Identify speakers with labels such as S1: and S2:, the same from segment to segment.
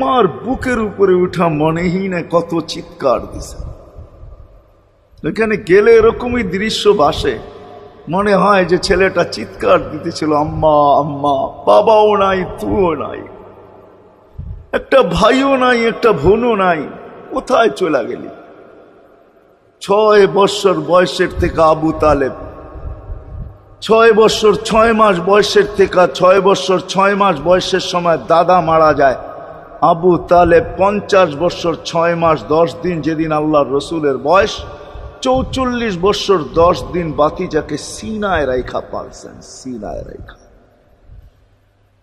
S1: মার বুকের উপরে উঠা মনেই না কত চিৎকার দিছে। এখানে গেলে এরকমই দৃশ্য বাসে মনে হয় যে ছেলেটা চিৎকার দিতেছিল, আম্মা আম্মা, বাবাও নাই তুও নাই। একটা ভাইও নাই, একটা বোনও নাই, কোথায় চলে গেলি? ছয় বৎসর বয়সের থেকে আবু তালেব, ছয় বৎসর ছয় মাস বয়সের থেকে, ছয় বৎসর ছয় মাস বয়সের সময় দাদা মারা যায়। আবু তালেব পঞ্চাশ বৎসর ছয় মাস, দশ দিন যেদিন আল্লাহ রসুলের বয়স, চৌচল্লিশ বৎসর দশ দিন বাতিজাকে সিনায় রেখা পালছেন, সিনায় রেখা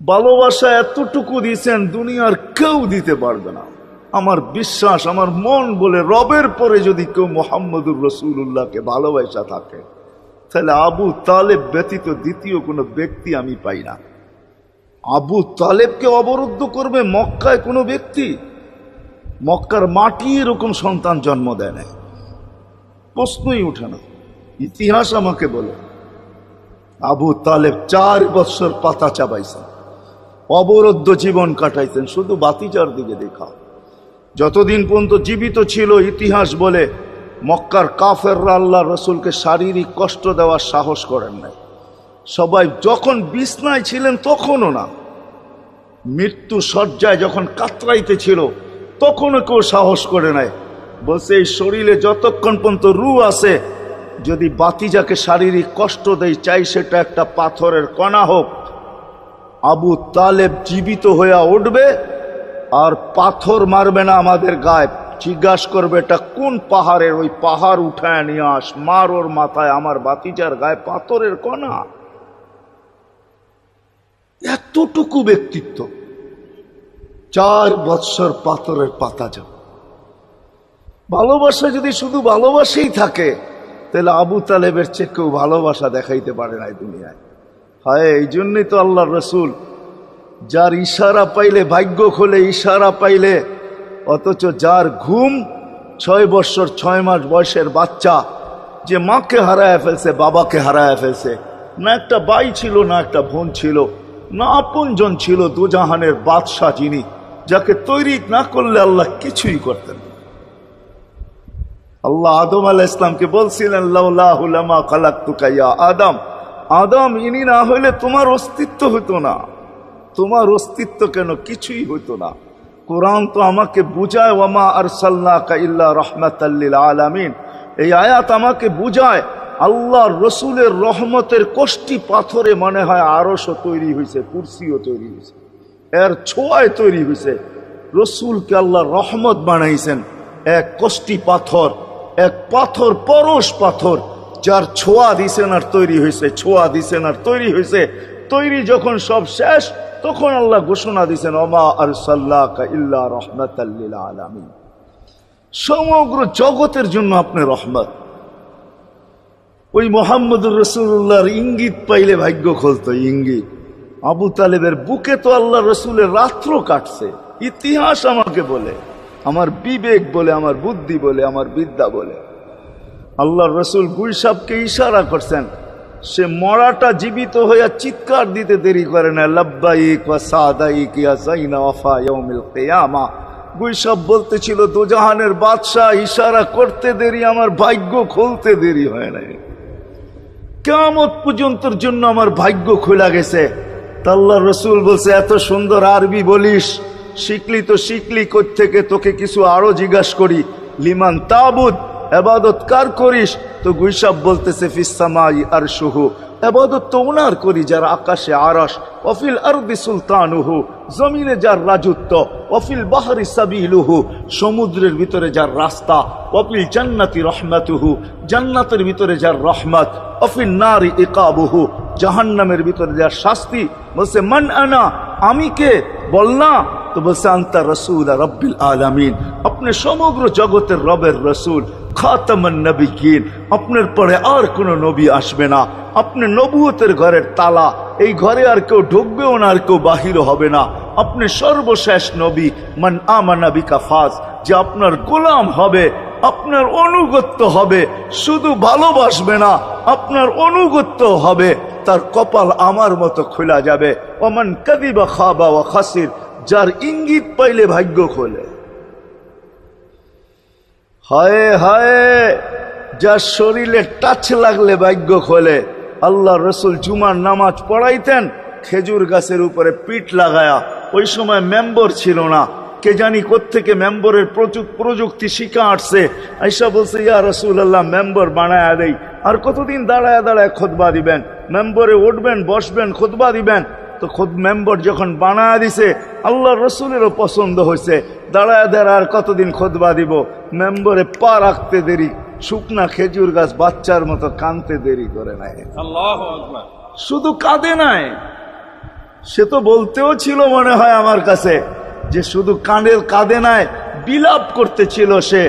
S1: ভালোবাসা এতটুকু দিয়েছেন, দুনিয়ার কেউ দিতে পারবে না। আমার বিশ্বাস, আমার মন বলে রবের পরে যদি কেউ মোহাম্মদুর রসুল্লাহকে ভালোবাসা থাকে, তাহলে আবু তালেব ব্যতীত দ্বিতীয় কোনো ব্যক্তি আমি পাই না। আবু তালেবকে অবরুদ্ধ করবে মক্কায় কোনো ব্যক্তি? মক্কার মাটি এরকম সন্তান জন্ম দেয় না প্রশ্নই উঠে না। ইতিহাস আমাকে বলে, আবু তালেব চার বৎসর পাতা চাবাইছেন, অবরুদ্ধ জীবন কাটাইছেন, শুধু বাতিজার দিকে দেখা। যতদিন পর্যন্ত জীবিত ছিল, ইতিহাস বলে মক্কার কাফেররা আল্লাহ রসুলকে শারীরিক কষ্ট দেওয়ার সাহস করেন নাই। সবাই যখন বিছনায় ছিলেন তখনও না। মৃত্যু সজ্জায় যখন কাতরাইতে ছিল, তখনও কেউ সাহস করে নাই। বলছে, এই শরীরে যতক্ষণ পর্যন্ত রু আছে, যদি বাতিজাকে শারীরিক কষ্ট দেয় চাই সেটা একটা পাথরের কণা হোক। আবু তালেব জীবিত হইয়া উঠবে আর পাথর মারবে না আমাদের গায়ে। জিজ্ঞাসা করবে, এটা কোন পাহাড়ের? ওই পাহাড় উঠায় নিয়ে আস, মার ওর মাথায় আমার বাতিজার গায়ে পাথরের কণা। এতটুকু ব্যক্তিত্ব, চার বৎসর পাথরের পাতা যাব ভালোবাসা যদি শুধু ভালোবাসেই থাকে, তাহলে আবু তালেবের চেয়ে কেউ ভালোবাসা দেখাইতে পারে না দুনিয়ায়। হয়, এই জন্যই তো আল্লাহ রসুল, যার ইশারা পাইলে, ভাগ্য খোলে ইশারা পাইলে, অথচ যার ঘুম ছয় বৎসর, ছয় মাস বয়সের বাচ্চা, যে মাকে হারায় ফেলছে, বাবাকে হারায় ফেলছে, না একটা বাই ছিল, না একটা বোন ছিল না আপনজন ছিল দুজাহানের বাদশাহ যিনি, যাকে তৈরি না করলে আল্লাহ কিছুই করতেন। আল্লাহ আদম আলাহ ইসলামকে বলছিলেন আদম। আদম, ইনি না হইলে তোমার অস্তিত্ব হতো না। তোমার অস্তিত্ব কেন কিছুই হতো না? কোরআন তো আমাকে বুঝায় ওয়ামা আর সাল্লাকা ইল্লা রহমাতাল্লিল আলামিন। এই আয়াত আমাকে বুঝায় আল্লাহ রসুলের রহমতের কষ্টি পাথরে মনে হয় আরশও তৈরি হয়েছে কুরসিও তৈরি হয়েছে এর ছোঁয়ায় তৈরি হয়েছে রসুলকে আল্লাহ রহমত বানাইছেন। এক কষ্টি পাথর, এক পাথর পরশ পাথর, যার ছোঁয়া দিছেন আর তৈরি হয়েছে ছোঁয়া দিছেন আর তৈরি হয়েছে তৈরি যখন সব শেষ, তখন আল্লাহ ঘোষণা দিছেন অমা আর সাল্লাহ ইল্লা রহমতাল্লিল আলামিন। সমগ্র জগতের জন্য আপনি রহমত। ওই মোহাম্মদুর রসুল্লাহর ইঙ্গিত পাইলে ভাগ্য খুলতো, ইঙ্গিত। আবু তালেবের বুকে তো আল্লাহ রসুলের রাত্র কাটছে। ইতিহাস আমাকে বলে, আমার বিবেক বলে, আমার বুদ্ধি বলে, আমার বিদ্যা বলে। আল্লাহ রসুল গুলসাবকে ইশারা করছেন, সে মরাটা জীবিত হইয়া চিৎকার দিতে দেরি করে না, লব্বাইক ওয়া সাদাইক ইয়া জাইনা ওয়াফা ইয়াউমিল কিয়ামা। গুইসাব বলতেছিল, দুজাহানের বাদশাহ ইশারা করতে দেরি, আমার ভাগ্য খুলতে দেরি হয় নাই। কেমত পর্যন্তর জন্য আমার ভাগ্য খোলা গেছে। তাল্লা রসুল বলছে, এত সুন্দর আরবি বলিস। শিখলি তো শিখলি থেকে তোকে কিছু আরও জিজ্ঞাসা করি। লিমান তাবুদ এবাদত কার করিস? তো গুইসাব বলতেছে ফিসামাই আর সুহু এবাদত তো ওনার করি, যার আকাশে আরস অফিল আরবি সুলতানুহু, জমিনে যার রাজত্ব। অফিল বাহারি সাবিলুহু, সমুদ্রের ভিতরে যার রাস্তা। অফিল জান্নাতি রহমাতুহু, জান্নাতের ভিতরে যার রহমত। অফিল নারী ইকাবুহু, জাহান্নামের ভিতরে যার শাস্তি। বলছে, মান আনা, আমি কে? বল না। তো বলছে আন্তা রসুল রব্বিল আলামিন। আপনি সমগ্র জগতের রবের রসুল, খাতামান নবীন আপনার পরে আর কোন নবী আসবে না। আপনি নবুয়তের ঘরের তালা। এই ঘরে আর কেউ ঢুকবেও না, আর কেউ বাহির হবে না। আপনি সর্বশেষ নবী, মান আমানা বিকাফাজ যে আপনার গোলাম হবে, আপনার অনুগত্য হবে, শুধু ভালোবাসবে না, আপনার অনুগত্য হবে, তার কপাল আমার মতো খোলা যাবে। ওমান কাদিবা খাবা ও খাসির। যার ইঙ্গিত পাইলে ভাগ্য খোলে। হায় হায়, যার শরীরে টাচ লাগলে ভাগ্য খোলে। আল্লাহ রসুল জুমার নামাজ পড়াইতেন, খেজুর গাছের উপরে পিঠ লাগায়া। ওই সময় মেম্বর ছিল না। কে জানি কোত্থেকে মেম্বরের প্রযুক্তি শিখা আসছে। আইসা বলছে, ইয়া রসুল আল্লাহ মেম্বর বানায়া দেই। আর কতদিন দাঁড়ায় দাঁড়ায় খোদবা দিবেন? মেম্বরে উঠবেন, বসবেন, খোদবা দিবেন। তো খোদ মেম্বর যখন বানায়া দিছে আল্লাহ রসুলেরও পছন্দ হয়েছে। দাঁড়ায় দাঁড়া আর কতদিন খোদবা দিব? মেম্বরে পা রাখতে দেরি শুকনা খেজুর গাছ বাচ্চার মতো কানতে দেরি করে নাই। শুধু কাঁদে নাই সে তো বলতেও ছিল মনে হয় আমার কাছে যে শুধু কানের কাঁদে নাই বিলাপ করতেছিল সে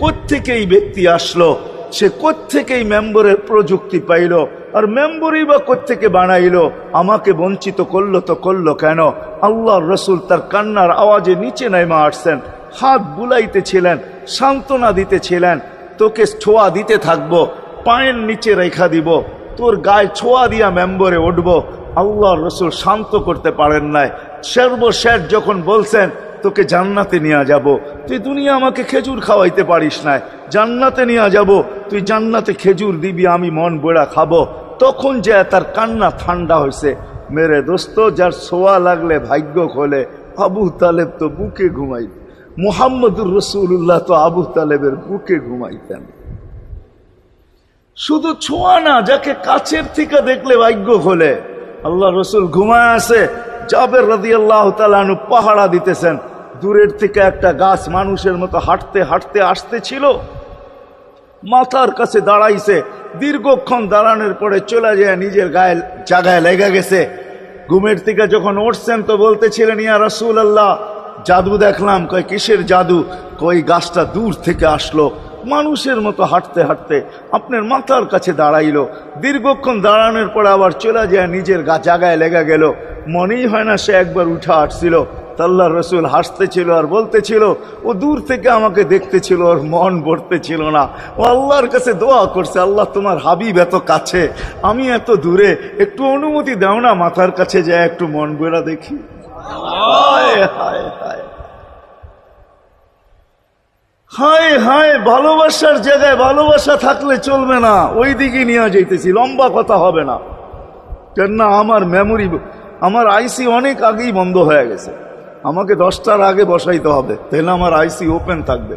S1: কোত্থেকে এই ব্যক্তি আসলো? সে কোত্থেকেই মেম্বরের প্রযুক্তি পাইল? আর মেম্বরই বা কোত্থেকে বানাইল? আমাকে বঞ্চিত করল তো করল কেন? আল্লাহ রসুল তার কান্নার আওয়াজে নিচে নেমে আসছেন, হাত বুলাইতেছিলেন সান্ত্বনা দিতেছিলেন তোকে ছোঁয়া দিতে থাকব, পায়ের নিচে রেখা দিব, তোর গায়ে ছোঁয়া দিয়া মেম্বরে উঠবো। আল্লাহ রসুল শান্ত করতে পারেন নাই। সর্বশেষ যখন বলছেন তোকে জান্নাতে নিয়ে যাব। তুই দুনিয়া আমাকে খেজুর খাওয়াইতে পারিস না। জান্নাতে নিয়ে যাব। তুই জান্নাতে খেজুর দিবি, আমি মন বেড়া খাব। তখন যে তার কান্না ঠান্ডা হয়েছে মেরে দোস্ত, যার সোয়া লাগলে ভাগ্য খোলে। আবু তালেব তো বুকে ঘুমাই। মুহাম্মদুর রসুল্লাহ তো আবু তালেবের বুকে ঘুমাইতেন। শুধু ছোঁয়া না, যাকে কাছের থেকে দেখলে ভাগ্য খোলে। আল্লাহ রসুল ঘুমায় আসে জাবের রাদি আল্লাহ তালু পাহারা দিতেছেন। দূরের থেকে একটা গাছ মানুষের মতো হাঁটতে হাঁটতে আসতে ছিল মাথার কাছে দাঁড়াইছে, দীর্ঘক্ষণ দাঁড়ানোর পরে চলে যায় নিজের গায়ে, জায়গায় লেগে গেছে। ঘুমের থেকে যখন উঠছেন তো বলতেছিলেন, ইয়া রসুল আল্লাহ জাদু দেখলাম। কয়, কিসের জাদু? কই গাছটা দূর থেকে আসলো। মানুষের মতো হাঁটতে হাঁটতে আপনার মাথার কাছে দাঁড়াইলো। দীর্ঘক্ষণ দাঁড়ানোর পরে আবার চলে যায় নিজের গা, জায়গায় লেগে গেল। মনেই হয় না সে একবার উঠে আসছিল। তাল্লা রসুল হাসতেছিল আর বলতেছিল, ও দূর থেকে আমাকে দেখতেছিল ওর মন ভরতেছিল না। ও আল্লাহর কাছে দোয়া করছে, আল্লাহ তোমার হাবিব এত কাছে, আমি এত দূরে, একটু অনুমতি দাও না মাথার কাছে যায়, একটু মন বেড়া দেখি। হায় হায় হায়। হায় হায়, ভালোবাসার জায়গায় ভালোবাসা থাকলে চলবে না, ওই দিকে নিয়ে যাইতেছি, লম্বা কথা হবে না। কেননা আমার মেমোরি আমার আইসি অনেক আগেই বন্ধ হয়ে গেছে। আমাকে দশটার আগে বসাইতে হবে, তাহলে আমার আইসি ওপেন থাকবে।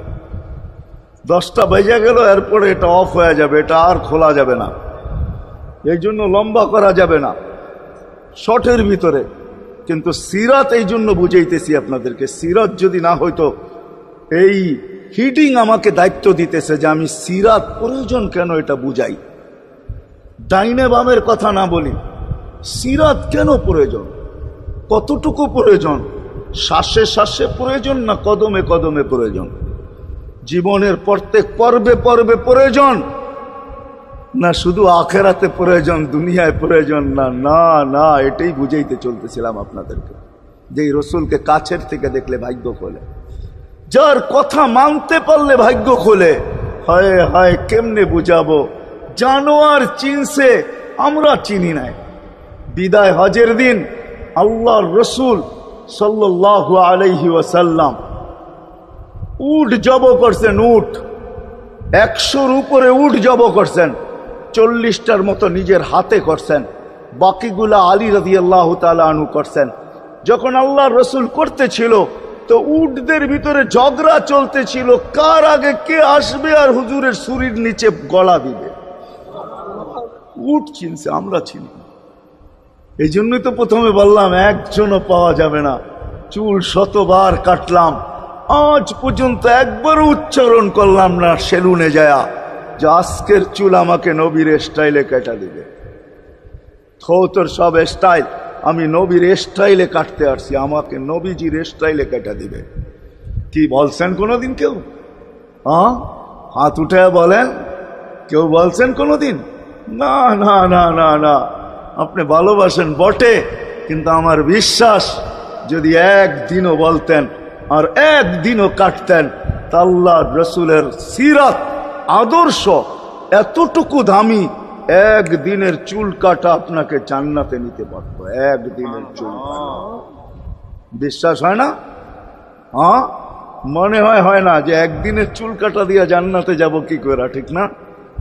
S1: দশটা বেজে গেল, এরপরে এটা অফ হয়ে যাবে, এটা আর খোলা যাবে না। এই জন্য লম্বা করা যাবে না শর্টের ভিতরে। কিন্তু সিরাত এই জন্য বুঝাইতেছি আপনাদেরকে, সিরাত যদি না হইতো, এই হিটিং আমাকে দায়িত্ব দিতেছে যে আমি সিরাত প্রয়োজন কেন এটা বুঝাই। ডাইনে বামের কথা না বলি, সিরাত কেন প্রয়োজন? কতটুকু প্রয়োজন? শ্বাসে শ্বাসে প্রয়োজন না কদমে কদমে প্রয়োজন? জীবনের প্রত্যেক পর্বে পর্বে প্রয়োজন? না শুধু আখেরাতে প্রয়োজন, দুনিয়ায় প্রয়োজন? না না না, এটাই বুঝাইতে চলতেছিলাম আপনাদেরকে। যে এই রসুলকে কাছের থেকে দেখলে ভাগ্য খোলে। যার কথা মানতে পারলে ভাগ্য খোলে। হায় হায়, কেমনে বুঝাবো? জানোয়ার চিনছে, আমরা চিনি নাই। বিদায় হজের দিন আল্লাহর রসুল সাল্লাহ উট জব করছেন, উট। একশোর উপরে উট জব করছেন। চল্লিশটার মতো নিজের হাতে করছেন। বাকিগুলা আলী রাজি আল্লাহ আনু করছেন। যখন আল্লাহ রসুল করতেছিল, তো উটদের ভিতরে ঝগড়া চলতেছিল, কার আগে কে আসবে আর হুজুরের শরীর নিচে গলা দিবে? উট চিনছে, আমরা চিনি এই জন্যই তো প্রথমে বললাম, একজনও পাওয়া যাবে না। চুল শতবার কাটলাম। আজ পর্যন্ত একবারও উচ্চারণ করলাম না সেলুনে যায়া। যে আজকের চুল আমাকে নবীর স্টাইলে কেটা দিবে। থো তোর সব স্টাইল। আমি নবীর স্টাইলে কাটতে আসছি, আমাকে নবীজির স্টাইলে কেটে দিবে। কি বলছেন কোনোদিন কেউ? হ্যাঁ হাত উঠে বলেন, কেউ বলছেন কোনোদিন? না না না না না। আপনি ভালোবাসেন বটে, কিন্তু আমার বিশ্বাস, যদি একদিনও বলতেন আর একদিনও কাটতেন, তা আল্লাহ রসুলের সিরাত, আদর্শ, এতটুকু দামি, একদিনের চুল কাটা আপনাকে জান্নাতে নিতে পারতো, একদিনের চুল বিশ্বাস হয় না? হ্যাঁ মনে হয় হয় না যে একদিনের চুল কাটা দিয়ে জান্নাতে যাব কি করে ঠিক না?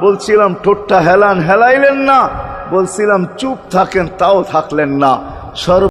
S1: বলছিলাম ঠোঁটটা হেলান হেলাইলেন না। বলছিলাম চুপ থাকেন তাও থাকলেন না। সর্ব